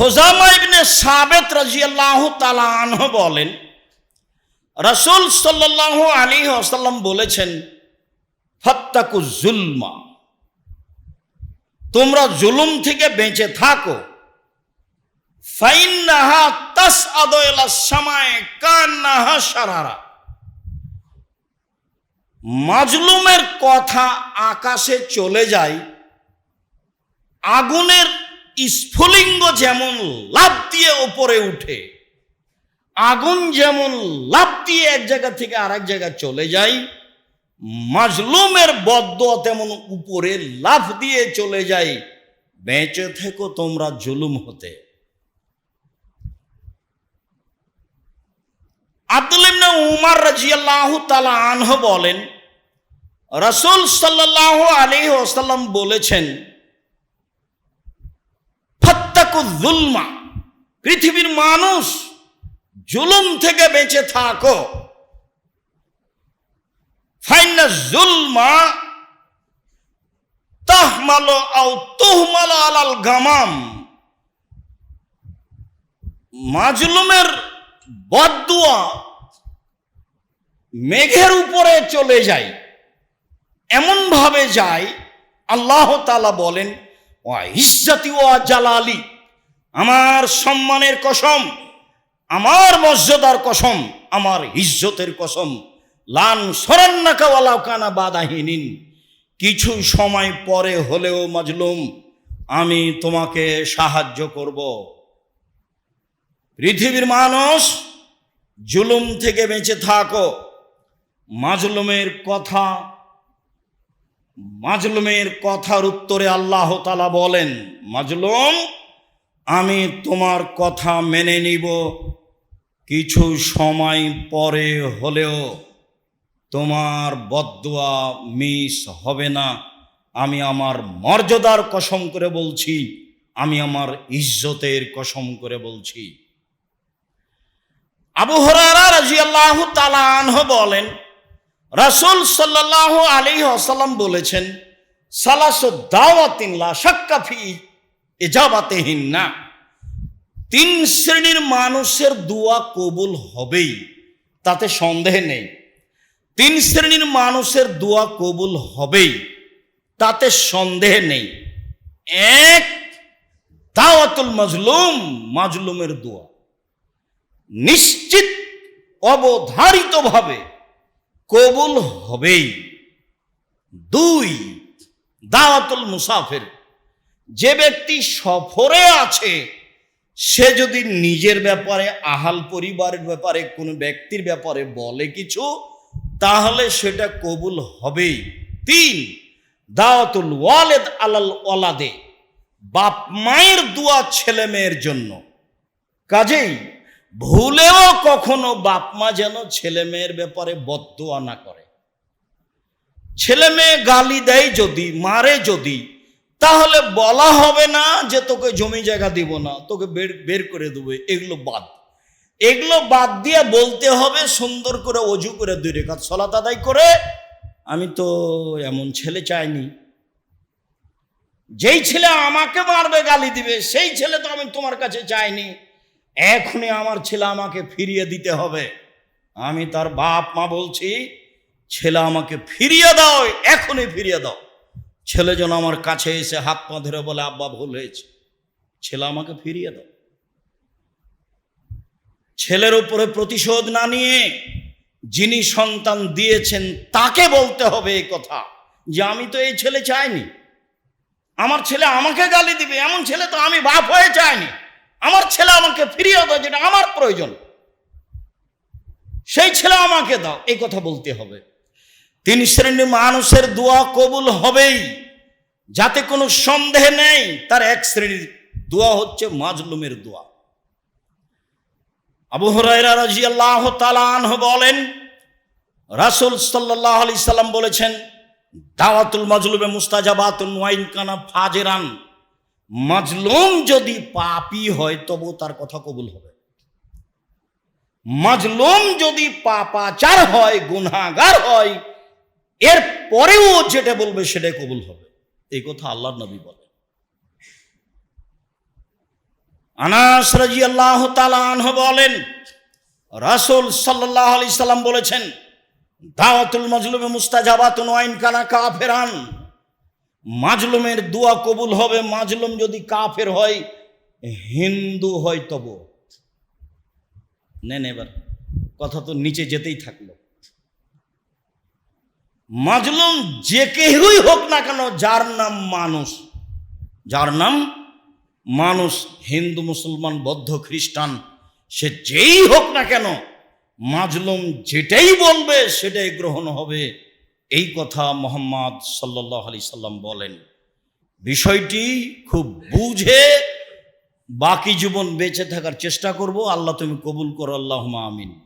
খোজামা ইবনে সাবেত রাজিয়াল্লাহু তাআলা আনহু বলেন, রাসূল সাল্লাল্লাহু আলাইহি ওয়াসাল্লাম বলেছেন, ফাত্তাকু জুলমা। তোমরা জুলুম থেকে বেঁচে থাকো। ফাইন্নাহা তাসআদু ইলা সামায়ে কান্নাহা সারারা মাজলুমের কথা আকাশে চলে যায়, আগুনের স্ফুলিঙ্গ যেমন লাভ দিয়ে ওপরে উঠে, আগুন যেমন লাভ দিয়ে এক জায়গা থেকে আরেক জায়গায় চলে যায়, মাজলুমের বদ্ধ তেমন উপরে লাভ দিয়ে চলে যায়। বেঁচে থেকো তোমরা জুলুম হতে। আব্দুল উমার রাজিয়াল্লাহু তাআলা আনহু বলেন, রাসূল সাল্লাল্লাহু আলাইহি ওয়াসাল্লাম বলেছেন যুলমা পৃথিবীর মানুষ জুলুম থেকে বেঁচে থাকো। ফাইনা জুলমা তাহমালো আলাল গামাম। মাজলুমের বদুয়া মেঘের উপরে চলে যায় এমন ভাবে যায়, আল্লাহ তালা বলেন ও ইজ্জাতি ও জালালি। আমার সম্মানের কসম, আমার মর্যাদার কসম, আমার ইজ্জতের কসম। লান সরান্নাকা ওয়ালাউ কানা বাদাহিনিন কিছু সময় পরে হলেও মাজলুম, আমি তোমাকে সাহায্য করব। পৃথিবীর মানুষ, জুলুম থেকে বেঁচে থাকো। মাজলুমের কথা, মাজলুমের কথার উত্তরে আল্লাহ তালা বলেন, মাজলুম আমি তোমার কথা মেনে নিব। কিছু সময় পরে হলেও তোমার বদুয়া মিস হবে না। আমি আমার মর্যাদার কসম করে বলছি, আমি আমার ইজ্জতের কসম করে বলছি। আবু হরারা বলেন, রাসুল সাল্লাল্লাহু আলী ওয়াসাল্লাম বলেছেন, সালাসু দাওয়াতিন লা শাক্কা ফি ইজাবাতিহিন না তিন শ্রেণির মানুষের দোয়া কবুল হবেই, তাতে সন্দেহ নেই। তিন শ্রেণির মানুষের দোয়া কবুল হবেই, তাতে সন্দেহ নেই। এক, দাওয়াতুল মাজলুম, মাজলুমের দোয়া। নিশ্চিত, অবধারিতভাবে কবুল হবেই। দুই, দাওয়াতুল মুসাফির। যে ব্যক্তি সফরে আছে, সে যদি নিজের ব্যাপারে আহাল পরিবারের ব্যাপারে কোনো ব্যক্তির ব্যাপারে বলে কিছু, তাহলে সেটা কবুল হবেই। তিন, দাওয়াতুল ওয়ালেদ আলাল ওয়ালাদে, বাপ মায়ের দোয়া ছেলে মেয়ের জন্য। কাজেই ভুলেও কখনো বাপ মা যেন ছেলে মেয়ের ব্যাপারে বদোয়া না করে। ছেলে মেয়ে গালি দেয় যদি, মারে যদি তাহলে বলা হবে না যে তোকে জমি জায়গা দিব না, তোকে বের বের করে দেবে, এগুলো বাদ। এগুলো বাদ দিয়ে বলতে হবে, সুন্দর করে অজু করে দুই রেখাত সলাত আদায় করে, আমি তো এমন ছেলে চাইনি। যেই ছেলে আমাকে মারবে, গালি দিবে, সেই ছেলে তো আমি তোমার কাছে চাইনি। এখনই আমার ছেলে আমাকে ফিরিয়ে দিতে হবে। আমি তার বাপ মা বলছি, ছেলে আমাকে ফিরিয়ে দাও, এখনই ফিরিয়ে দাও। ছেলে যেন আমার কাছে এসে হাত পা ধরে বলে, আব্বা, ভুল হয়েছে। ছেলে আমাকে ফিরিয়ে দাও। ছেলের উপরে প্রতিশোধ না নিয়ে যিনি সন্তান দিয়েছেন, তাকে বলতে হবে এই কথা যে, আমি তো এই ছেলে চাইনি। আমার ছেলে আমাকে গালি দিবে। এমন ছেলে তো আমি বাপ হয়ে চাইনি। আমার ছেলে আমাকে ফিরিয়ে দাও যেটা আমার প্রয়োজন। সেই ছেলে আমাকে দাও। এই কথা বলতে হবে। তিন শ্রেণির মানুষের দোয়া কবুল হবেই। যাতে কোনো সন্দেহ নেই, তার এক শ্রেণির দোয়া হচ্ছে মাজলুমের দোয়া। আবু হরাইরা রাজিয়াল্লাহ তালানহ বলেন, রাসূল সাল্লাহ আলি সাল্লাম বলেছেন, দাওয়াতুল মাজলুমে মুস্তাজাবাতুল ওয়াইন কানা ফাজেরান। মাজলুম যদি পাপি হয় তবু তার কথা কবুল হবে। মাজলুম যদি পাপাচার হয় গুনাগার হয় এর পরেও যেটা বলবে সেটাই কবুল হবে। এই কথা আল্লাহর নবী বলে আনাস রাজি আল্লাহ তালাহ বলেন, রাসুল সাল্লাহ আলি সাল্লাম বলেছেন, দাওয়াতুল মাজলুমে মুস্তাজাবাতুন ওয়াইন কানা কাফেরান। মাজলুমের দোয়া কবুল হবে, মাজলুম যদি কাফের হয়, হিন্দু হয় তব। নেন এবার, কথা তো নিচে যেতেই থাকল। মাজলুম যে কেহই হোক না কেন, যার নাম মানুষ। যার নাম মানুষ, হিন্দু, মুসলমান, বৌদ্ধ, খ্রিস্টান, সে যেই হোক না কেন, মাজলুম যেটাই বলবে, সেটাই গ্রহণ হবে। এই কথা মোহাম্মদ সাল্লাহ আলি সাল্লাম বলেন। বিষয়টি খুব বুঝে বাকি জীবন বেঁচে থাকার চেষ্টা করব। আল্লাহ তুমি কবুল করো আল্লাহ আমিন।